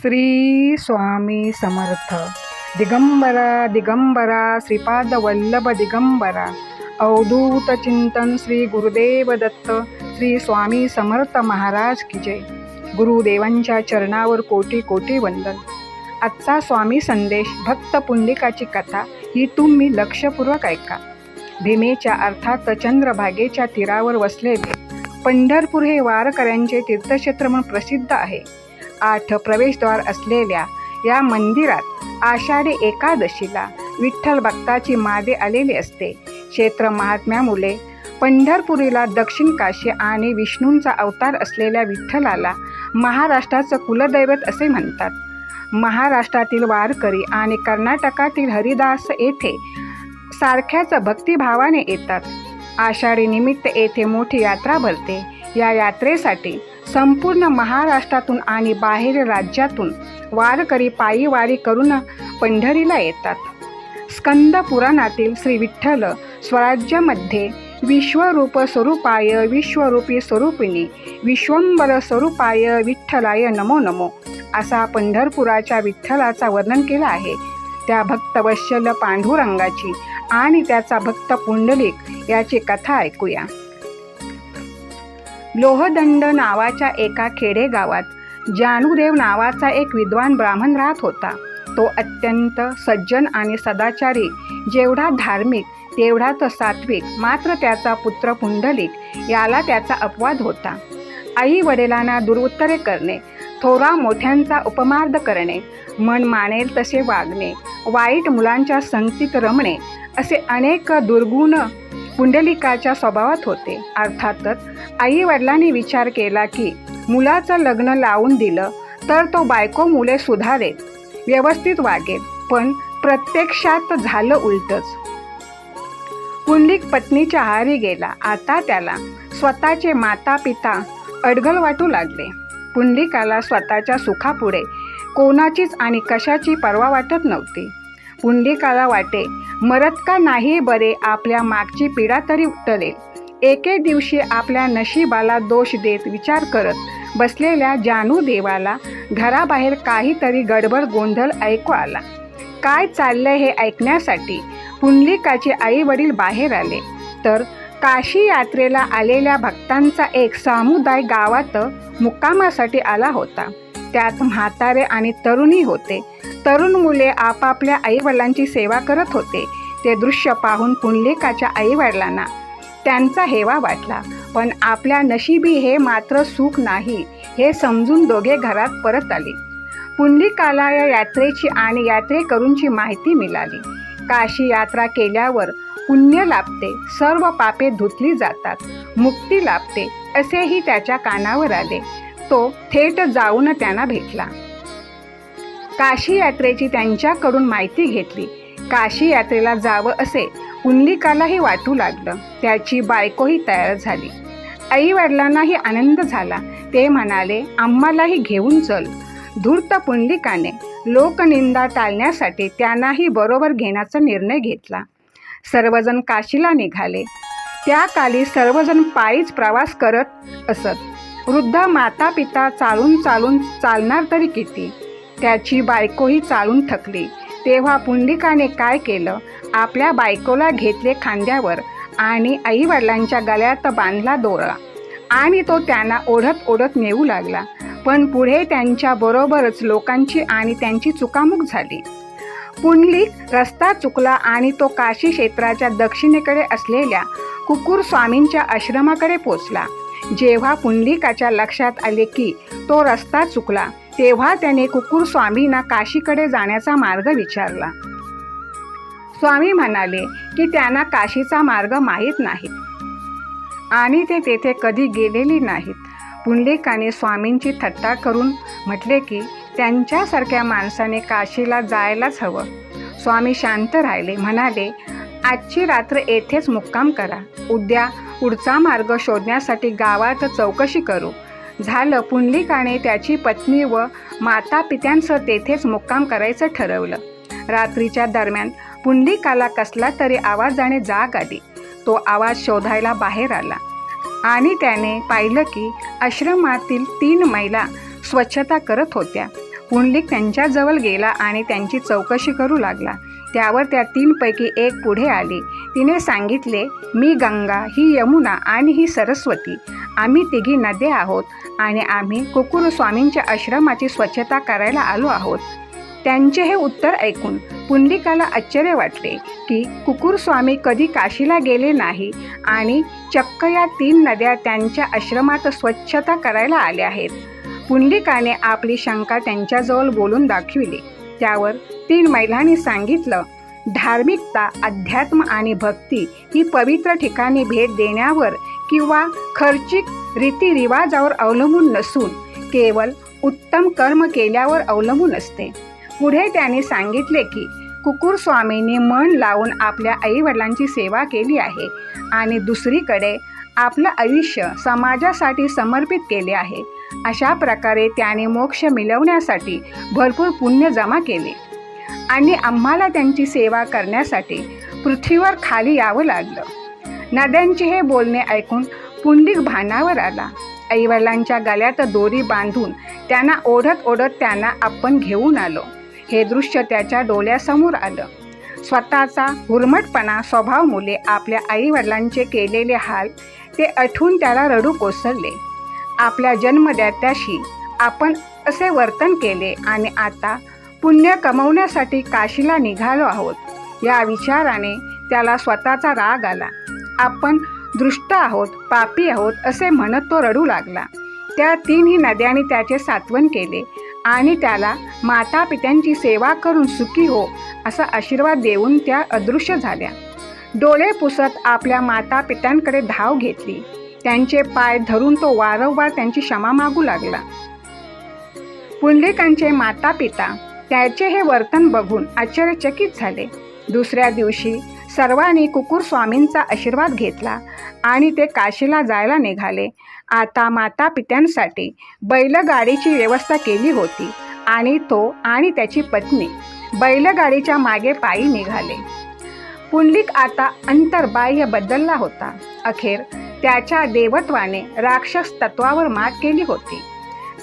श्री स्वामी समर्थ। दिगंबरा दिगंबरा श्रीपाद वल्लभ दिगंबरा। अवधूत चिंतन श्री गुरुदेव दत्त श्री स्वामी समर्थ महाराज की जय। गुरुदेवांच्या चरणावर कोटी कोटी वंदन। आजचा स्वामी संदेश भक्त पुंडिकाची कथा ही तुम्ही लक्षपूर्वक ऐका। भीमेच्या अर्थात चंद्रभागेच्या तीरावर वसलेले पंढरपूर हे वारकऱ्यांचे तीर्थक्षेत्र म्हणून प्रसिद्ध आहे। आठ प्रवेशद्वार असलेल्या या मंदिरात आषाढी एकादशीला विठ्ठल भक्ताची मादे आलेली असते. क्षेत्र महात्म्यामुळे पंढरपुरीला दक्षिण काशी आणि विष्णूंचा अवतार असलेल्या विठ्ठलाला महाराष्ट्राचं कुलदैवत असे म्हणतात. महाराष्ट्रातील वारकरी आणि कर्नाटकातील हरिदास येथे सारख्याच भक्तिभावाने येतात. आषाढी निमित्त येथे मोठी यात्रा भरते. या यात्रेसाठी संपूर्ण महाराष्ट्रातून आणि बाहेर राज्यातून वारकरी पायी वारी करून पंढरीला येतात. स्कंद पुराणातील श्री विठ्ठल स्वराज्यामध्ये विश्वरूप स्वरूपाय विश्वरूपी स्वरूपिणी विश्वंबर स्वरूपाय विठ्ठलाय नमो नमो असा पंढरपुराच्या विठ्ठलाचा वर्णन केला आहे. त्या भक्तवश्यल पांडुरंगाची आणि त्याचा भक्त पुंडलिक याची कथा ऐकूया. लोहदंड नावाच्या एका खेडेगावात जानूदेव नावाचा एक विद्वान ब्राह्मण राहत होता. तो अत्यंत सज्जन आणि सदाचारी जेवढा धार्मिक तेवढाच सात्विक मात्र त्याचा पुत्र पुंडलिक याला त्याचा अपवाद होता. आई वडिलांना दुरुत्तरे करणे थोरा मोठ्यांचा उपमार्द करणे मन मानेल तसे वागणे वाईट मुलांच्या संगतीत रमणे असे अनेक दुर्गुण पुंडलिकाच्या स्वभावात होते. अर्थातच आई वडिलांनी विचार केला की मुलाचं लग्न लावून दिलं तर तो बायको मुले सुधारेल व्यवस्थित वागेल पण प्रत्यक्षात झालं उलटच. पुंडलिक पत्नीच्या आहारी गेला. आता त्याला स्वतःचे माता पिता अडगल वाटू लागले. पुंडलिकाला स्वतःच्या सुखापुढे कोणाचीच आणि कशाची पर्वा वाटत नव्हती. पुंडलिकाला वाटे मरत का नाही बरे आपल्या मागची पिढा तरी टलेल एके दिवशी आपल्या नशिबाला दोष देत विचार करत बसलेल्या जानू देवाला घराबाहेर काहीतरी गडबड गोंधळ ऐकू आला. काय चाललंय हे ऐकण्यासाठी पुंडलिकाचे आई वडील बाहेर आले. तर काशी यात्रेला आलेल्या भक्तांचा एक समुदाय गावात मुक्कामासाठी आला होता. त्यात म्हातारे आणि तरुणी होते. तरुण मुले आपापल्या आईवडिलांची सेवा करत होते. ते दृश्य पाहून पुंडलिकाच्या आईवडिलांना त्यांचा हेवा वाटला. पण आपल्या नशिबी हे मात्र सुख नाही हे समजून दोघे घरात परत आले. पुंडलिकाला या यात्रेची आणि यात्रेकरूंची माहिती मिळाली. काशी यात्रा केल्यावर पुण्य लाभते सर्व पापे धुतली जातात मुक्ती लाभते असेही त्याच्या कानावर आले. तो थेट जाऊन त्यांना भेटला. काशी यात्रेची त्यांच्याकडून माहिती घेतली. काशी यात्रेला जावं असे पुंडलिकालाही वाटू लागलं. त्याची बायकोही तयार झाली. आई वडिलांनाही आनंद झाला. ते म्हणाले आम्हालाही घेऊन चल. धूर्त पुंडलिकाने लोकनिंदा टाळण्यासाठी त्यांनाही बरोबर घेण्याचा निर्णय घेतला. सर्वजण काशीला निघाले. त्या काली सर्वजण पायीच प्रवास करत असत. वृद्ध माता पिता चालून चालून चालणार तरी किती? त्याची बायकोही चालून थकली. तेव्हा पुंडिकाने काय केलं? आपल्या बायकोला घेतले खांद्यावर आणि आईवडिलांच्या गळ्यात बांधला दोरा आणि तो त्यांना ओढत ओढत नेऊ लागला. पण पुढे त्यांच्या बरोबरच लोकांची आणि त्यांची चुकामुक झाली. पुंडलिक रस्ता चुकला आणि तो काशी क्षेत्राच्या दक्षिणेकडे असलेल्या कुकुर स्वामींच्या आश्रमाकडे पोचला. जेव्हा पुंडलिकाच्या लक्षात आले की तो रस्ता चुकला तेव्हा त्याने कुकुर स्वामींना काशीकडे जाण्याचा मार्ग विचारला. स्वामी म्हणाले की त्यांना काशीचा मार्ग माहीत नाही. आणि ते तेथे कधी गेलेली नाहीत. पुंडलिकाने स्वामींची थट्टा करून म्हटले की त्यांच्यासारख्या माणसाने काशीला जायलाच हवं. स्वामी शांत राहिले म्हणाले आजची रात्र येथेच मुक्काम करा. उद्या पुढचा मार्ग शोधण्यासाठी गावात चौकशी करू. झालं. पुंडलिकाने त्याची पत्नी व माता पित्यांसह तेथेच मुक्काम करायचं ठरवलं. रात्रीच्या दरम्यान पुंडलिकाला कसला तरी आवाजाने जाग आली. तो आवाज शोधायला बाहेर आला आणि त्याने पाहिलं की आश्रमातील तीन महिला स्वच्छता करत होत्या. पुंडलिक त्यांच्याजवळ गेला आणि त्यांची चौकशी करू लागला. त्यावर त्या तीनपैकी एक पुढे आली. तिने सांगितले मी गंगा ही यमुना आणि ही सरस्वती. आम्ही तिघी नद्या आहोत आणि आम्ही कुकुरस्वामींच्या आश्रमाची स्वच्छता करायला आलो आहोत. त्यांचे हे उत्तर ऐकून पुंडिकाला आश्चर्य वाटले की कुकुरस्वामी कधी काशीला गेले नाही आणि चक्क या तीन नद्या त्यांच्या आश्रमात स्वच्छता करायला आल्या आहेत. पुंडिकाने आपली शंका त्यांच्याजवळ बोलून दाखविली. त्यावर तीन महिलांनी सांगितलं धार्मिकता अध्यात्म आणि भक्ती ही पवित्र ठिकाणी भेट देण्यावर किंवा खर्चिक रीतिरिवाजावर अवलंबून नसून केवळ उत्तम कर्म केल्यावर अवलंबून असते. पुढे त्याने सांगितले की कुकुर स्वामींनी मन लावून आपल्या आईवडिलांची सेवा केली आहे आणि दुसरीकडे आपलं आयुष्य समाजासाठी समर्पित केले आहे. अशा प्रकारे त्याने मोक्ष मिळवण्यासाठी भरपूर पुण्य जमा केले. आणि आम्हाला त्यांची सेवा करण्यासाठी पृथ्वीवर खाली यावं लागलं. नद्यांचे हे बोलणे ऐकून पुंडिक भानावर आला. आईवडिलांच्या गळ्यात दोरी बांधून त्यांना ओढत ओढत त्यांना आपण घेऊन आलो. हे दृश्य त्याच्या डोळ्यासमोर आलं. स्वतःचा हुरमटपणा स्वभाव मुले आपल्या आईवडिलांचे केलेले हाल ते आठवून त्याला रडू कोसळले. आपल्या जन्मदात्याशी आपण असे वर्तन केले आणि आता पुण्य कमवण्यासाठी काशीला निघालो आहोत. या विचाराने त्याला स्वतःचा राग आला. आपण दृष्ट आहोत पापी आहोत असे म्हणत तो रडू लागला. त्या तीनही नद्यांनी त्याचे सात्वन केले आणि त्याला माता पित्यांची सेवा करून सुखी हो असा आशीर्वाद देऊन त्या अदृश्य झाल्या. डोळे पुसत आपल्या माता पित्यांकडे धाव घेतली. त्यांचे पाय धरून तो वारंवार त्यांची क्षमा मागू लागला. पुंडलिकांचे माता पिता त्याचे हे वर्तन बघून आश्चर्यचकित झाले. दुसऱ्या दिवशी सर्वांनी कुकुर स्वामींचा आशीर्वाद घेतला आणि ते काशीला जायला निघाले. आता माता पित्यांसाठी बैलगाडीची व्यवस्था केली होती आणि तो आणि त्याची पत्नी बैलगाडीच्या मागे पायी निघाले. पुंडलिक आता अंतर्बाह्य बदलला होता. अखेर त्याच्या देवत्वाने राक्षस तत्वावर मात केली होती.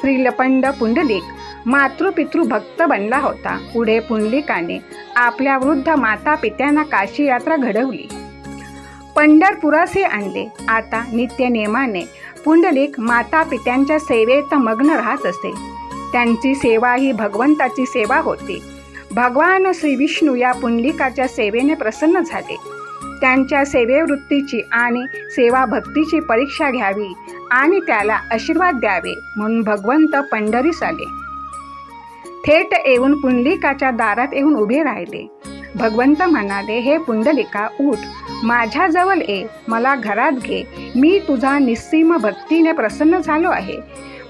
श्रीलपंड पुंडलिक मातृपितृ भक्त बनला होता. पुढे पुंडलिकाने आपल्या वृद्ध माता पित्यांना काशी यात्रा घडवली. पंढरपुरासे आणले. आता नित्य नेमाने पुंडलिक माता पित्यांच्या सेवेत मग्न राहत असे. त्यांची सेवा ही भगवंताची सेवा होती. भगवान श्री विष्णू या पुंडलिकाच्या सेवेने प्रसन्न झाले. त्यांच्या सेवेवृत्तीची आणि सेवा भक्तीची परीक्षा घ्यावी आणि त्याला आशीर्वाद द्यावे म्हणून भगवंत पंढरीस आले. थेट येऊन पुंडलिकाच्या दारात येऊन उभे राहिले. भगवंत म्हणाले हे पुंडलिका उठ. माझ्याजवळ ये. मला घरात घे. मी तुझा निस्सीम भक्तीने प्रसन्न झालो आहे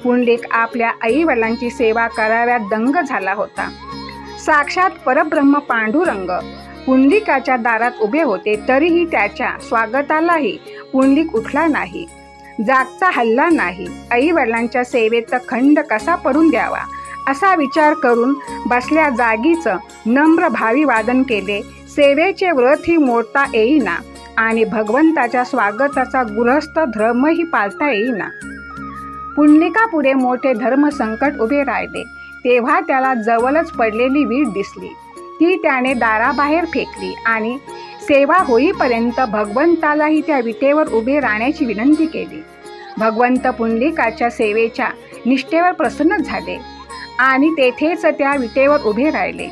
पुंडलिक आपल्या आईवडिलांची सेवा कराव्यात दंग झाला होता. साक्षात परब्रह्म पांडुरंग पुंडलिकाच्या दारात उभे होते तरीही त्याच्या स्वागतालाही पुंडलिक उठला नाही. जागचा हल्ला नाही. आई वडिलांच्या सेवेत खंड कसा पडून द्यावा? असा विचार करून बसल्या जागीचं नम्र भावी वादन केले. सेवेचे व्रतही मोडता येईना आणि भगवंताच्या स्वागताचा गृहस्थ धर्मही पाळता येईना. पुंडलिकापुढे मोठे धर्मसंकट उभे राहिले. तेव्हा त्याला जवळच पडलेली वीट दिसली. ती त्याने दाराबाहेर फेकली आणि सेवा होईपर्यंत भगवंतालाही त्या विटेवर उभे राहण्याची विनंती केली. भगवंत पुंडलिकाच्या सेवेच्या निष्ठेवर प्रसन्न झाले आणि तेथेच त्या विटेवर उभे राहिले.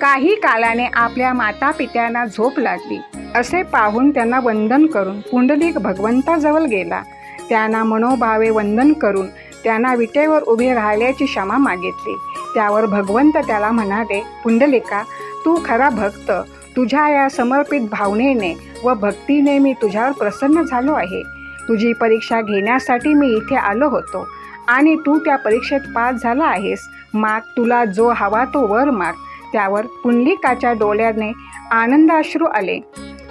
काही कालाने आपल्या माता पित्यांना झोप लागली. असे पाहून त्यांना वंदन करून पुंडलिक भगवंताजवळ गेला. त्यांना मनोभावे वंदन करून त्यांना विटेवर उभे राहिल्याची क्षमा मागितली. त्यावर भगवंत त्याला म्हणाले पुंडलिका तू खरा भक्त. तुझ्या या समर्पित भावनेने व भक्तीने मी तुझ्यावर प्रसन्न झालो आहे. तुझी परीक्षा घेण्यासाठी मी इथे आलो होतो. आणि तू त्या परीक्षेत पास झाला आहेस. माग तुला जो हवा तो वर माग. त्यावर पुंडलिकाच्या डोळ्याने आनंदाश्रू आले.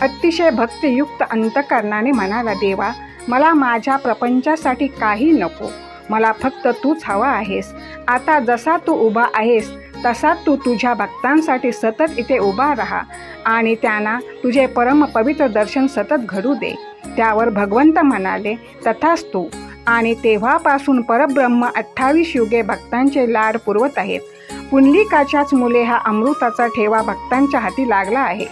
अतिशय भक्तियुक्त अंतकरणाने म्हणाला देवा मला माझ्या प्रपंचासाठी काही नको. मला फक्त तूच हवा आहेस. आता जसा तू उभा आहेस तसा तू तुझ्या भक्तांसाठी सतत इथे उभा राहा आणि त्यांना तुझे परम पवित्र दर्शन सतत घडू दे. त्यावर भगवंत म्हणाले तथाच तू. आणि तेव्हापासून परब्रह्म अठ्ठावीस युगे भक्तांचे लाड पुरवत आहेत. पुंडलिकाच्याच मुले हा अमृताचा ठेवा भक्तांच्या हाती लागला आहे.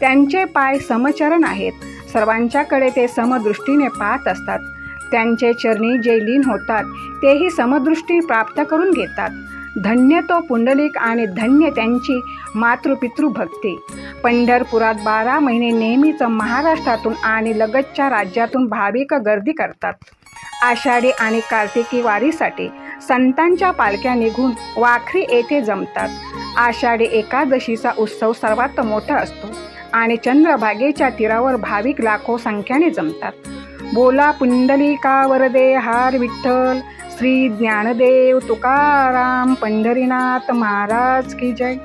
त्यांचे पाय समचरण आहेत. सर्वांच्याकडे ते समदृष्टीने पाहत असतात. त्यांचे चरणी जे लीन होतात. तेही समदृष्टी प्राप्त करून घेतात. धन्य तो पुंडलिक आणि धन्य त्यांची मातृपितृ भक्ती पंढरपुरात बारा महिने नेहमीच महाराष्ट्रातून आणि लगतच्या राज्यातून भाविक गर्दी करतात. आषाढी आणि कार्तिकी वारीसाठी संतांच्या पालख्या निघून वाखरी येथे जमतात. आषाढी एकादशीचा उत्सव सर्वात मोठा असतो आणि चंद्रभागेच्या तीरावर भाविक लाखो संख्येने जमतात. बोला पुंडलिका वरदे हार विठ्ठल श्री ज्ञानदेव तुकाराम पंढरीनाथ महाराज की जय.